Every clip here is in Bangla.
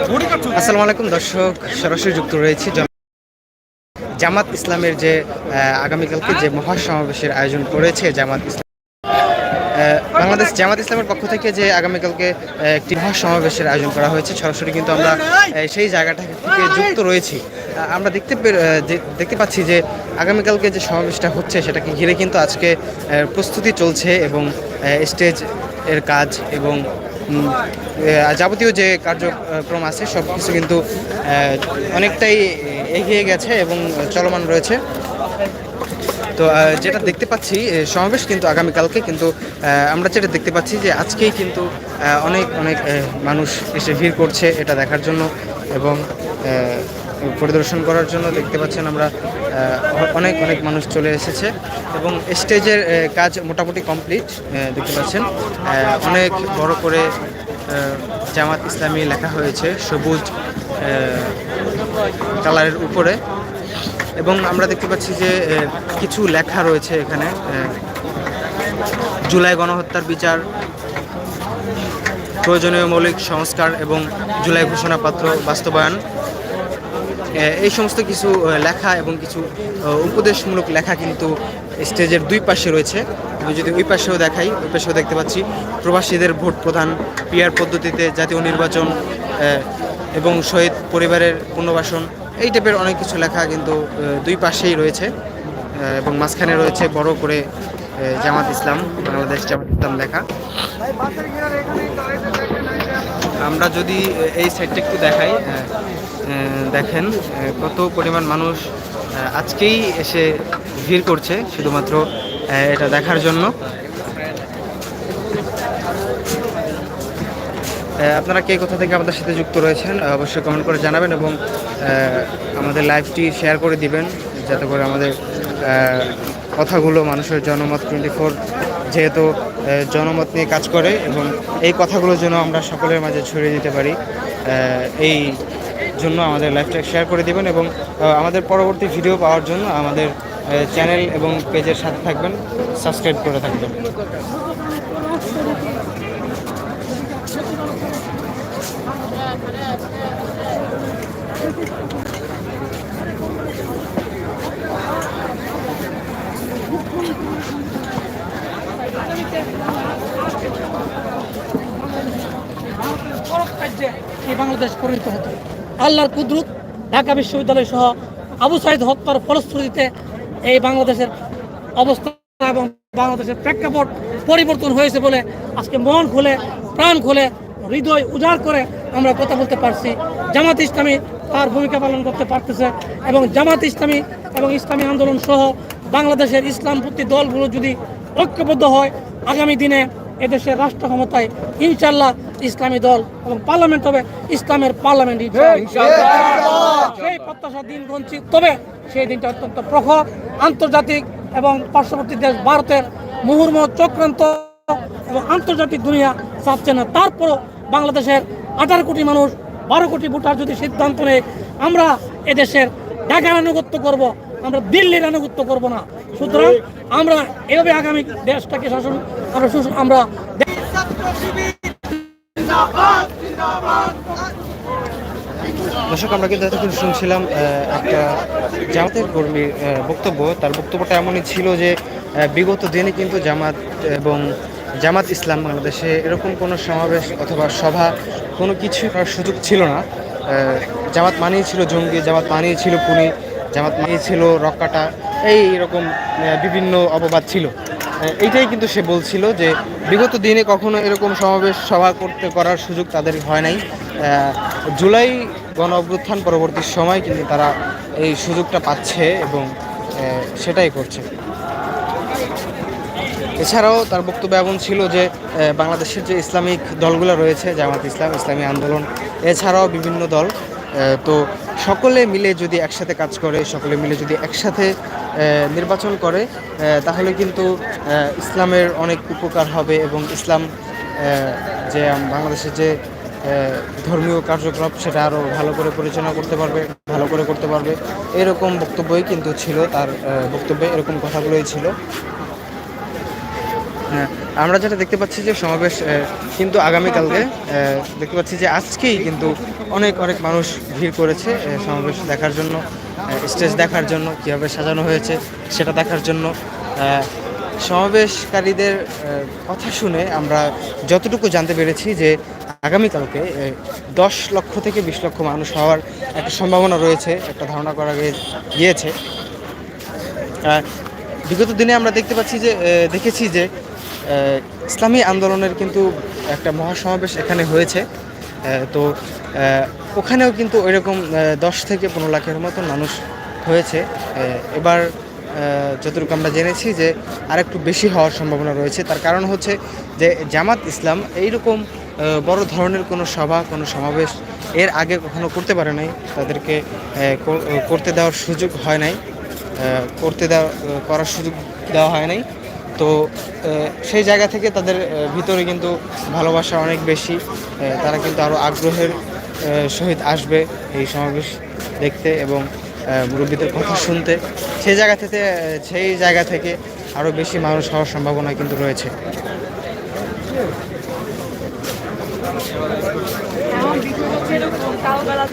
আসসালামু আলাইকুম, দর্শক। সরাসরি যুক্ত রয়েছে জামাত ইসলামের যে আগামীকালকে যে মহাসমাবেশের আয়োজন করেছে জামাত ইসলাম বাংলাদেশ জামাত ইসলামের পক্ষ থেকে যে আগামীকালকে একটি মহাসমাবেশের আয়োজন করা হয়েছে, সরাসরি কিন্তু আমরা সেই জায়গাটা থেকে যুক্ত রয়েছি। আমরা দেখতে দেখতে পাচ্ছি যে, আগামীকালকে যে সমাবেশটা হচ্ছে, সেটাকে ঘিরে কিন্তু আজকে প্রস্তুতি চলছে এবং স্টেজের কাজ এবং যাবতীয় যে কার্যক্রম আছে সব কিছু কিন্তু অনেকটাই এগিয়ে গেছে এবং চলমান রয়েছে। তো যেটা দেখতে পাচ্ছি সমাবেশ কিন্তু আগামীকালকে কিন্তু আমরা যেটা দেখতে পাচ্ছি যে আজকেই কিন্তু অনেক অনেক মানুষ এসে ভিড় করছে এটা দেখার জন্য এবং পরিদর্শন করার জন্য দেখতে পাচ্ছেন আমরা অনেক অনেক মানুষ চলে এসেছে এবং স্টেজের কাজ মোটামুটি কমপ্লিট দেখতে পাচ্ছেন। অনেক বড় করে জামাত ইসলামী লেখা হয়েছে সবুজ কালারের উপরে। এবং আমরা দেখতে পাচ্ছি যে কিছু লেখা রয়েছে এখানে জুলাই গণহত্যার বিচার, প্রয়োজনীয় মৌলিক সংস্কার এবং জুলাই ঘোষণাপত্র বাস্তবায়ন। এই সমস্ত কিছু লেখা এবং কিছু উপদেশমূলক লেখা কিন্তু স্টেজের দুই পাশে রয়েছে। আমি যদি ওই পাশেও দেখাই, ওই পাশেও দেখতে পাচ্ছি, প্রবাসীদের ভোট প্রদান পিয়ার পদ্ধতিতে জাতীয় নির্বাচন এবং শহীদ পরিবারের পুনর্বাসন, এই টাইপের অনেক কিছু লেখা কিন্তু দুই পাশেই রয়েছে এবং মাঝখানে রয়েছে বড় করে জামাত ইসলাম, বাংলাদেশ জামাত ইসলাম লেখা। আমরা যদি এই সাইডটা একটু দেখাই দেখেন কত পরিমাণ মানুষ আজকেই এসে ভিড় করছে, শুধুমাত্র এটা দেখার জন্য। আপনারা কে কোথা থেকে আমাদের সাথে যুক্ত রয়েছেন অবশ্যই কমেন্ট করে জানাবেন এবং আমাদের লাইভটি শেয়ার করে দিবেন, যাতে করে আমাদের কথাগুলো মানুষের জনমত টোয়েন্টি ফোর যেহেতু জনমত নিয়ে কাজ করে এবং এই কথাগুলো যেন আমরা সকলের মাঝে ছড়িয়ে দিতে পারি এই জন্য আমাদের লাইভটা শেয়ার করে দিবেন এবং আমাদের পরবর্তী ভিডিও পাওয়ার জন্য আমাদের চ্যানেল এবং পেজের সাথে থাকবেন, সাবস্ক্রাইব করে থাকবেন। বাংলাদেশ পরিণত হতো আল্লাহর কুদরত ঢাকা বিশ্ববিদ্যালয় সহ আবু সাইদ হত্যার ফলশ্রুতিতে এই বাংলাদেশের অবস্থা এবং বাংলাদেশের প্রেক্ষাপট পরিবর্তন হয়েছে বলে আজকে মন খুলে, প্রাণ খুলে, হৃদয় উজাড় করে আমরা কথা বলতে পারছি। জামাত ইসলামী তার ভূমিকা পালন করতে পারতেছে এবং জামাত ইসলামী এবং ইসলামী আন্দোলন সহ বাংলাদেশের ইসলামপন্থী দলগুলো যদি ঐক্যবদ্ধ হয়, আগামী দিনে এদেশের রাষ্ট্র ক্ষমতায় ইনশাল্লাহ ইসলামী দল এবং পার্লামেন্ট হবে ইসলামের পার্লামেন্ট সেই প্রত্যাশা দিন গুনছি। তবে সেই দিনটা অত্যন্ত প্রখর আন্তর্জাতিক এবং পার্শ্ববর্তী দেশ ভারতের মুহুর্ম চক্রান্ত এবং আন্তর্জাতিক দুনিয়া চাচ্ছে না। তারপরও বাংলাদেশের আঠারো কোটি মানুষ বারো কোটি ভোটার যদি সিদ্ধান্ত নেয় আমরা এদেশের ঢাকার আনুগত্য করব। আমরা দিল্লির আনুগত্য করব না। সুতরাং আমরা এভাবে আগামী দেশটাকে শাসন, আমরা সুশ- আমরা দর্শক, আমরা কিন্তু এতক্ষণ শুনছিলাম একটা জামাতের কর্মীর বক্তব্য। তার বক্তব্যটা এমনই ছিল যে বিগত দিনে কিন্তু জামাত এবং জামাত ইসলাম বাংলাদেশে এরকম কোনো সমাবেশ অথবা সভা কোনো কিছু করার সুযোগ ছিল না। জামাত মানেই ছিল জঙ্গি, জামাত মানেই ছিল পুনি জামাত মানেই ছিল রক্কাটা, এই এরকম বিভিন্ন অপবাদ ছিল। এইটাই কিন্তু সে বলছিল যে বিগত দিনে কখনো এরকম সমাবেশ সভা করতে করার সুযোগ তাদের হয় নাই। জুলাই গণ অভ্যুত্থান পরবর্তী সময় কিন্তু তারা এই সুযোগটা পাচ্ছে এবং সেটাই করছে। এছাড়াও তার বক্তব্য এমন ছিল যে বাংলাদেশের যে ইসলামিক দলগুলো রয়েছে, জামাত ইসলাম, ইসলামী আন্দোলন, এছাড়াও বিভিন্ন দল তো সকলে মিলে যদি একসাথে কাজ করে সকলে মিলে যদি একসাথে নির্বাচন করে তাহলে কিন্তু ইসলামের অনেক উপকার হবে এবং ইসলাম যে বাংলাদেশের যে ধর্মীয় কার্যক্রম সেটা আরও ভালো করে পরিচালনা করতে পারবে ভালো করে করতে পারবে। এরকম বক্তব্যই কিন্তু ছিল তার বক্তব্যে এরকম কথাগুলোই ছিল। হ্যাঁ, আমরা যেটা দেখতে পাচ্ছি যে সমাবেশ কিন্তু আগামীকালকে দেখতে পাচ্ছি যে আজকেই কিন্তু অনেক অনেক মানুষ ভিড় করেছে সমাবেশ দেখার জন্য স্টেজ দেখার জন্য, কীভাবে সাজানো হয়েছে সেটা দেখার জন্য। সমাবেশকারীদের কথা শুনে আমরা যতটুকু জানতে পেরেছি যে আগামীকালকে দশ লক্ষ থেকে বিশ লক্ষ মানুষ হওয়ার একটা সম্ভাবনা রয়েছে, একটা ধারণা করা গিয়েছে। বিগত দিনে আমরা দেখতে পাচ্ছি যে দেখেছি যে ইসলামী আন্দোলনের কিন্তু একটা মহাসমাবেশ এখানে হয়েছে। তো ওখানেও কিন্তু ওইরকম দশ থেকে পনেরো লাখের মতন মানুষ হয়েছে। এবার যতটুকু আমরা জেনেছি যে আরেকটু বেশি হওয়ার সম্ভাবনা রয়েছে। তার কারণ হচ্ছে যে জামাত ইসলাম এইরকম বড় ধরনের কোনো সভা, কোনো সমাবেশ এর আগে কখনো করতে পারে নাই। তাদেরকে করতে দেওয়ার সুযোগ হয় নাই। করতে দেওয়া করার সুযোগ দেওয়া হয় নাই। তো সেই জায়গা থেকে তাদের ভিতরে কিন্তু ভালোবাসা অনেক বেশি। তারা কিন্তু আরও আগ্রহের সহিত আসবে এই সমাবেশ দেখতে এবং মুরব্বীদের কথা শুনতে। সেই জায়গা থেকে সেই জায়গা থেকে আরও বেশি মানুষ হওয়ার সম্ভাবনা কিন্তু রয়েছে। কালবেলা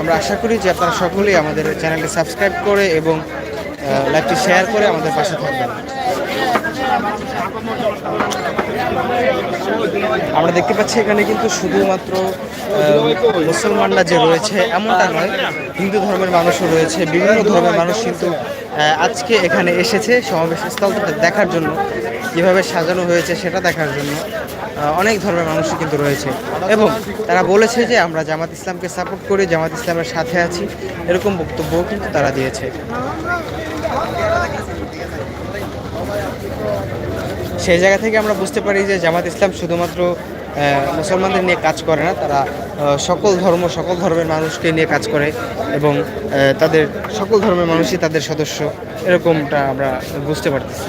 আমরা আশা করি যে আপনারা সকলেই আমাদের চ্যানেলটি সাবস্ক্রাইব করে এবং লাইভটি শেয়ার করে আমাদের পাশে থাকবেন। আমরা দেখতে পাচ্ছি এখানে কিন্তু শুধুমাত্র মুসলমানরা যে রয়েছে, এমনটা নয়, হিন্দু ধর্মের মানুষও রয়েছে, বিভিন্ন ধর্মের মানুষ কিন্তু আজকে এখানে এসেছে সমাবেশ স্থলটা দেখার জন্য, কীভাবে সাজানো হয়েছে সেটা দেখার জন্য অনেক ধর্মের মানুষই কিন্তু রয়েছে। এবং তারা বলেছে যে আমরা জামাত ইসলামকে সাপোর্ট করি, জামাত ইসলামের সাথে আছি, এরকম বক্তব্যও কিন্তু তারা দিয়েছে। সেই জায়গা থেকে আমরা বুঝতে পারি যে জামাত ইসলাম শুধুমাত্র মুসলমানদের নিয়ে কাজ করে না তারা সকল ধর্ম সকল ধর্মের মানুষকে নিয়ে কাজ করে এবং তাদের সকল ধর্মের মানুষই তাদের সদস্য এরকমটা আমরা বুঝতে পারতেছি।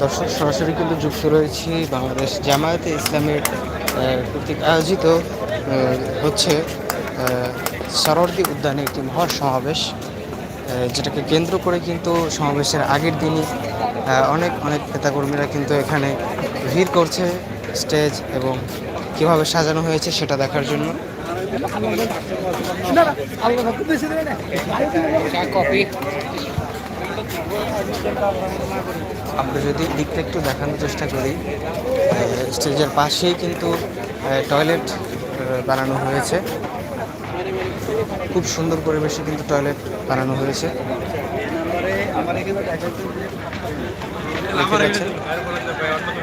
দর্শক সরাসরি কিন্তু যুক্ত রয়েছি বাংলাদেশ জামায়াতে ইসলামের কর্তৃক আয়োজিত হচ্ছে আহ, সরোয়ার্দী উদ্যানে একটি মহা সমাবেশ যেটাকে কেন্দ্র করে কিন্তু সমাবেশের আগের দিনই অনেক অনেক নেতাকর্মীরা কিন্তু এখানে ভিড় করছে স্টেজ এবং কীভাবে সাজানো হয়েছে সেটা দেখার জন্য। আমরা যদি দিকটা একটু দেখানোর চেষ্টা করি স্টেজের পাশেই কিন্তু টয়লেট বানানো হয়েছে। খুব সুন্দর পরিবেশে কিন্তু টয়লেট বানানো হয়েছে।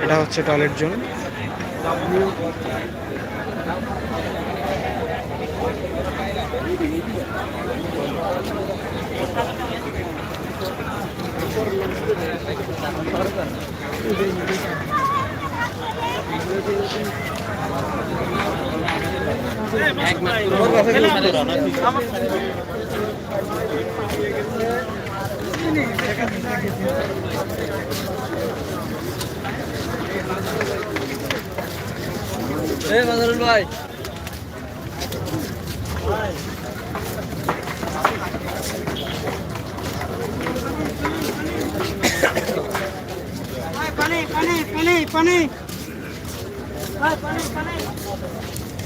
এটা হচ্ছে টয়লেট জোন। ভাই পানি পানি পানি পানি পানি পানি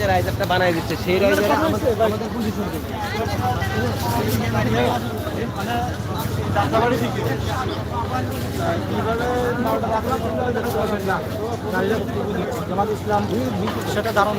যে রাইজারটা বানায় দিচ্ছে। সেই রাইজার আমাদের সেটা দারুণ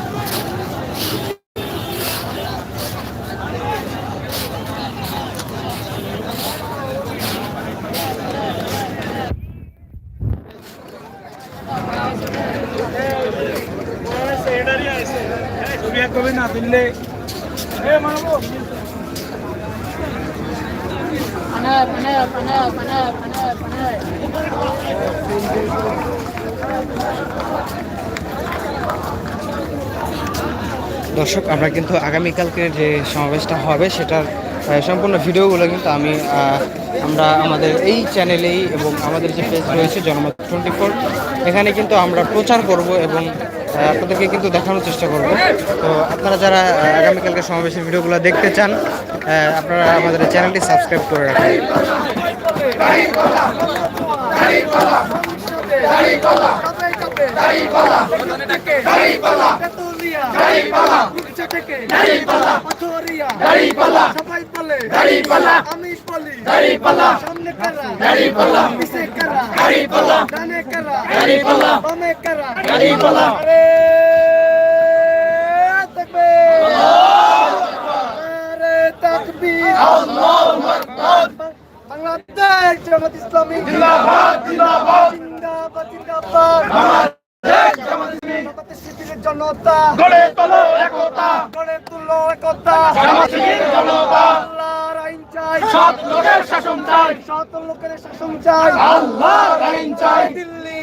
পানা দর্শক আমরা কিন্তু আগামীকালকে যে সমাবেশটা হবে সেটার সম্পূর্ণ ভিডিওগুলো কিন্তু আমি আমরা আমাদের এই চ্যানেলেই এবং আমাদের যে পেজ রয়েছে জনমত টোয়েন্টি ফোর এখানে কিন্তু আমরা প্রচার করব এবং আপনাদেরকে কিন্তু দেখানোর চেষ্টা করব তো আপনারা যারা আগামীকালকে সমাবেশের ভিডিওগুলো দেখতে চান আপনারা আমাদের চ্যানেলটি সাবস্ক্রাইব করে রাখুন সবাই বলে আমি বলি সামনে কারা। পিছে কারা। ডানে কারা। বামে কারা। আরে তাকবীর। আরে তাকবীর। বাংলাদেশ জামাত ইসলামী। জিন্দাবাদ জিন্দাবাদ। জিন্দাবাদ জিন্দাবাদ। জনতা গড়ে তোলো একতা গড়ে তোলো একতা আল্লাহর আইন চাই সৎ লোকের শাসন চাই সৎ লোকের শাসন চাই আল্লাহর আইন চাই দিল্লি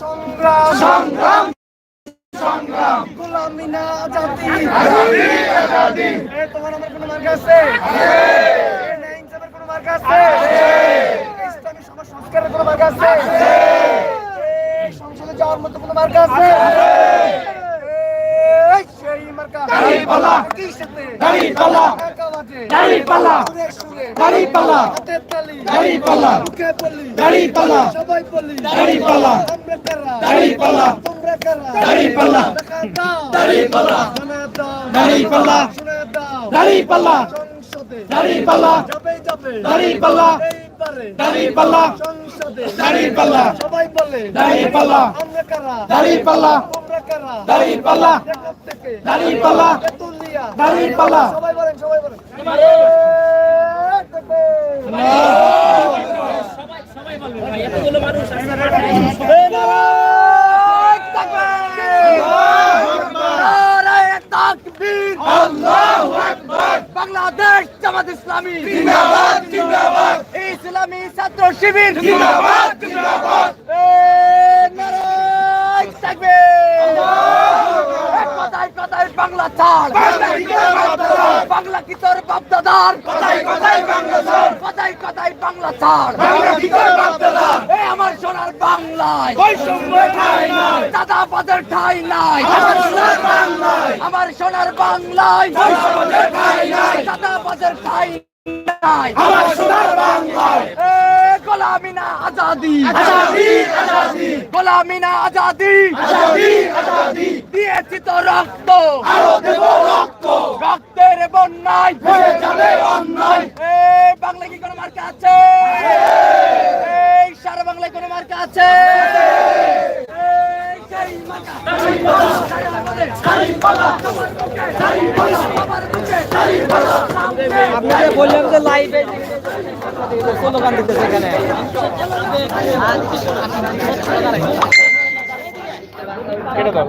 সংগ্রাম সংগ্রাম আজাদি এ তোমার আমার কোনো মার্গ আছে মার্গ আছে ইসলামী সমাজ সংস্কারের কোনো মার্গ আছে সংসদে যাওয়ার মতো কোনো মার্গ আছে সেই মার্কা। দাড়িপাল্লা দাড়িপাল্লা দাড়িপাল্লা দাড়িপাল্লা সবাই বলি দাড়িপাল্লা আমরা কারা দাড়িপাল্লা আমরা কারা দাড়িপাল্লা দাড়িপাল্লা দাড়িপাল্লা। সবাই বলেন সবাই বলেন সবাই সবাই বলবেন ভাই এতগুলো মানুষ জামাত ইসলামী। জিন্দাবাদ জিন্দাবাদ। ইসলামী ছাত্র শিবির। জিন্দাবাদ জিন্দাবাদ। নারায় তাকবীর কথায় কথায় বাংলা ছাড়। বাংলা কি তোর বাপ দাদার কথায় কথায় বাংলা ছাড়। কথায় কথায় বাংলা ছাড়। বাংলা কি তোর বাপ দাদার আমার সোনার বাংলায়। দাদা বাজার ঠাই নাই। আমার সোনার বাংলায়। দাদা বাজার ঠাই নাই। আমার সোনার বাংলায়। এ গোলামি না আজাদি আজাদি। আজাদি। দিয়েছি তো রক্ত। রক্ত। রক্তের বন্যায় হয়ে যাবে অন্যায় এ বাংলা কি কোনো মার্কা আছে এই সারা বাংলায় কোনো মার্কা আছে এই সেই মার্কা। আপনাকে বললাম যে লাইভে স্লোগান দিতেছে এখানে কেটে দাও